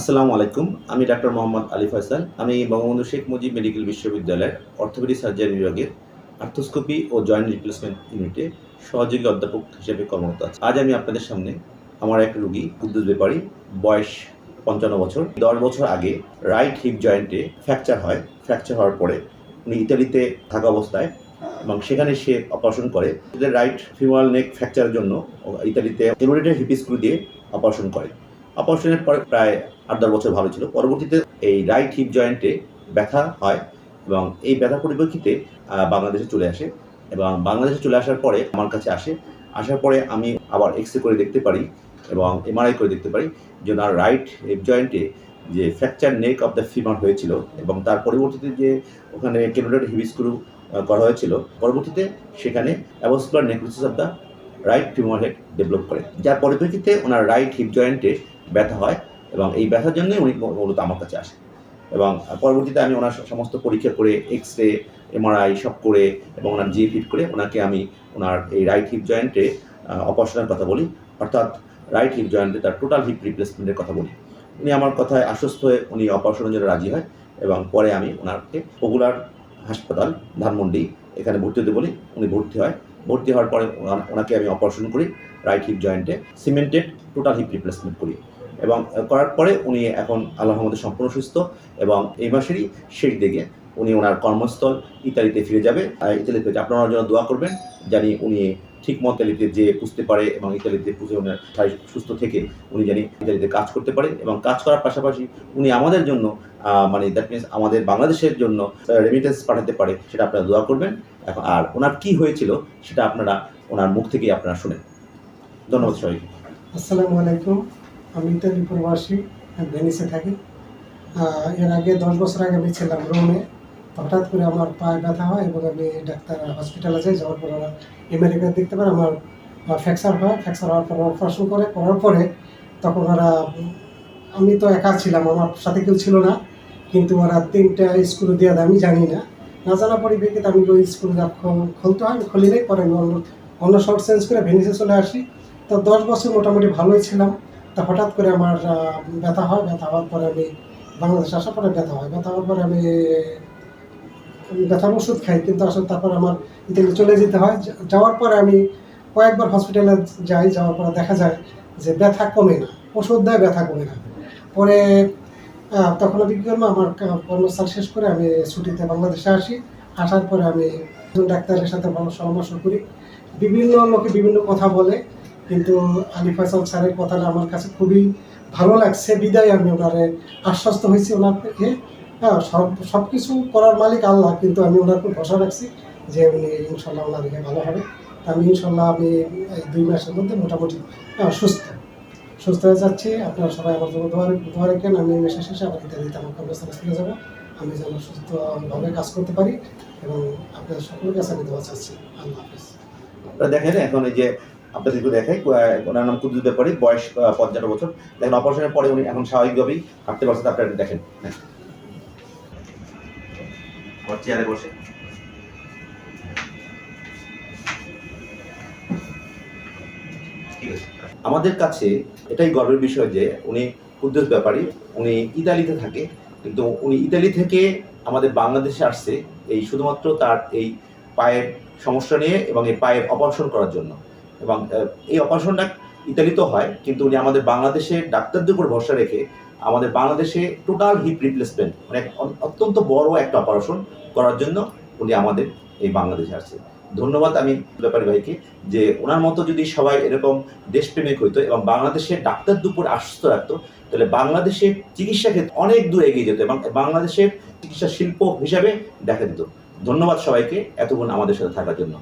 আসসালামু আলাইকুম। আমি ডাক্তার মোহাম্মদ আলী ফয়সাল। আমি বঙ্গবন্ধু শেখ মুজিব মেডিকেল বিশ্ববিদ্যালয়ের অর্থোপেডিক সার্জারি বিভাগের আর্থোস্কোপি ও জয়েন্ট রিপ্লেসমেন্ট ইউনিটে সহযোগী অধ্যাপক হিসেবে কর্মরত আছি। আজ আমি আপনাদের সামনে আমার এক রুগী কুদ্দুস ব্যাপারী, বয়স পঞ্চান্ন বছর। দশ বছর আগে রাইট হিপ জয়েন্টে ফ্র্যাকচার হয়। ফ্র্যাকচার হওয়ার পরে উনি ইতালিতে থাকা অবস্থায় এবং সেখানে সে অপারেশন করে। রাইট ফিমাল নেক ফ্র্যাকচারের জন্য ইতালিতে এমোরেটেড হিপ স্ক্রু দিয়ে অপারেশন করে। অপারেশনের পরে প্রায় আট দশ বছর ভালো ছিল। পরবর্তীতে এই রাইট হিপ জয়েন্টে ব্যথা হয় এবং এই ব্যথার পরিপ্রেক্ষিতে বাংলাদেশে চলে আসে এবং বাংলাদেশে চলে আসার পরে আমার কাছে আসে। আসার পরে আমি আবার এক্স করে দেখতে পারি এবং এমআরআই করে দেখতে পারি যে ওনার রাইট হিপ জয়েন্টে যে fracture neck of the femur হয়েছিল এবং তার পরবর্তীতে যে ওখানে কেনোডেড হিপ স্ক্রু করা হয়েছিল। পরবর্তীতে সেখানে avascular necrosis of the right femur head develop করে। যার পরিপ্রেক্ষিতে ওনার রাইট হিপ জয়েন্টে ব্যথা হয় এবং এই ব্যথার জন্যই উনি মূলত আমার কাছে আসে এবং পরবর্তীতে আমি ওনার সমস্ত পরীক্ষা করে এক্স রে এমআরআই সব করে এবং ওনার জি ফিট করে ওনাকে আমি ওনার এই রাইট হিপ জয়েন্টে অপারেশনের কথা বলি। অর্থাৎ রাইট হিপ জয়েন্টে তার টোটাল হিপ রিপ্লেসমেন্টের কথা বলি। উনি আমার কথায় আশ্বস্ত হয়ে উনি অপারেশনের জন্য রাজি হয় এবং পরে আমি ওনাকে পপুলার হাসপাতাল ধানমন্ডি এখানে ভর্তি হতে বলি। উনি ভর্তি হয়। ভর্তি হওয়ার পরে ওনা- ওনাকে আমি অপারেশন করি রাইট হিপ জয়েন্টে সিমেন্টেড টোটাল হিপ রিপ্লেসমেন্ট করি। এবং করার পরে উনি এখন আল্লাহ রহমদের সম্পূর্ণ সুস্থ এবং এই মাসেরই শেষ দিকে উনি ওনার কর্মস্থল ইতালিতে ফিরে যাবে। আর ইতালিতে আপনারা জন্য দোয়া করবেন জানি উনি ঠিক মতো ইতালিতে যে পুষতে পারে এবং ইতালিতে পুষে ওনার সুস্থ থেকে উনি জানি ইতালিতে কাজ করতে পারে এবং কাজ করার পাশাপাশি উনি আমাদের জন্য মানে দ্যাট মিনস আমাদের বাংলাদেশের জন্য রেমিটেন্স পাঠাতে পারে সেটা আপনারা দোয়া করবেন। এখন আর ওনার কি হয়েছিল সেটা আপনারা ওনার মুখ থেকেই আপনারা শুনেন। ধন্যবাদ সবাইকে। আসসালামু আলাইকুম। আমি ইতালি প্রবাসী ভেনিসে থাকি। এর আগে দশ বছর আগে আমি ছিলাম রোমে। হঠাৎ করে আমার পায়ে ব্যথা হয় এবং আমি ডাক্তার হসপিটালে যাই, যাওয়ার পর ওরা আমেরিকা দেখতে পারে আমার ফ্র্যাকচার হয়। ফ্র্যাকচার হওয়ার পর অপারেশন করে, করার পরে তখন ওরা, আমি তো একা ছিলাম, আমার সাথে কেউ ছিল না। কিন্তু ওরা তিনটা স্ক্রু দেওয়া আমি জানি না। না জানা পরিপ্রেক্ষিতে আমি ওই স্ক্রু খুলতে হয়, খুলি নাই, পরে অন্য অন্য শর্ট চেঞ্জ করে ভেনিসে চলে আসি। তো দশ বছর মোটামুটি ভালোই ছিলাম। তা হঠাৎ করে আমার ব্যথা হয়, ব্যথা হওয়ার পরে আমি বাংলাদেশে আসার পরে ব্যথা হয়। ব্যথা হওয়ার পরে আমি ব্যথার ওষুধ খাই, কিন্তু আসলে তারপর আমার ইতালি চলে যেতে হয়। যাওয়ার পরে আমি কয়েকবার হসপিটালে যাই, যাওয়ার পরে দেখা যায় যে ব্যথা কমে না, ওষুধ দেয়, ব্যথা কমে না। পরে তখন আমি কী আমার কর্মস্থল শেষ করে আমি ছুটিতে বাংলাদেশে আসি। আসার পরে আমি ডাক্তারের সাথে ভালো পরামর্শ করি। বিভিন্ন লোকে বিভিন্ন কথা বলে। কিন্তু আলী ফয়সাল স্যারের কথাটা আমার কাছে খুবই ভালো লাগছে বিদায় আমি ওনারে আশ্বস্ত হয়েছি ওনার থেকে হ্যাঁ সব সব কিছু করার মালিক আল্লাহ কিন্তু আমি ওনার উপর ভরসা রাখছি যে উনি ইনশাল্লাহ ওনার দিকে ভালো হবে। আমি ইনশাল্লাহ আমি এই দুই মাসের মধ্যে মোটামুটি হ্যাঁ, সুস্থ। সুস্থ হয়ে যাচ্ছি। আপনারা সবাই আমার জন্য দোয়া দোয়া রেখেন। আমি মাসের শেষে আবার ইত্যাদিতে আমার কর্মস্থলে ফিরে যাব। আমি যেন সুস্থভাবে কাজ করতে পারি এবং আপনাদের সকলের কাছে আমি দোয়া চাচ্ছি। আল্লাহ হাফিজ। দেখেন এখন এই যে আপনাদেরকে দেখাই আহ, ওনার নাম কুদ্দুস ব্যাপারী বয়স পঞ্চান্ন বছর দেখেন অপারেশনের পরে উনি এখন স্বাভাবিকভাবেই হাঁটতে পারছেন আপনারা দেখেন হ্যাঁ। চেয়ারে বসে ঠিক আছে। আমাদের কাছে এটাই গর্বের বিষয় যে উনি কুদ্দুস ব্যাপারী উনি ইতালিতে থাকে কিন্তু উনি ইতালি থেকে আমাদের বাংলাদেশে আসছে এই শুধুমাত্র তার এই পায়ের সমস্যা নিয়ে এবং এই পায়ের অপারেশন করার জন্য এবং এই অপারেশনটা ইতালিতে হয়, কিন্তু উনি আমাদের বাংলাদেশে ডাক্তারদের উপর ভরসা রেখে আমাদের বাংলাদেশে টোটাল হিপ রিপ্লেসমেন্ট মানে অত্যন্ত বড় একটা অপারেশন করার জন্য উনি আমাদের এই বাংলাদেশে আসছে। ধন্যবাদ আমি ব্যাপারী ভাইকে যে ওনার মতো যদি সবাই এরকম দেশপ্রেমিক হইতো এবং বাংলাদেশের ডাক্তার দুপুর আশ্বস্ত রাখতো, তাহলে বাংলাদেশের চিকিৎসা ক্ষেত্রে অনেক দূর এগিয়ে যেত এবং বাংলাদেশের চিকিৎসা শিল্প হিসাবে দেখা দিত। ধন্যবাদ সবাইকে, এতক্ষণ আমাদের সাথে থাকার জন্য।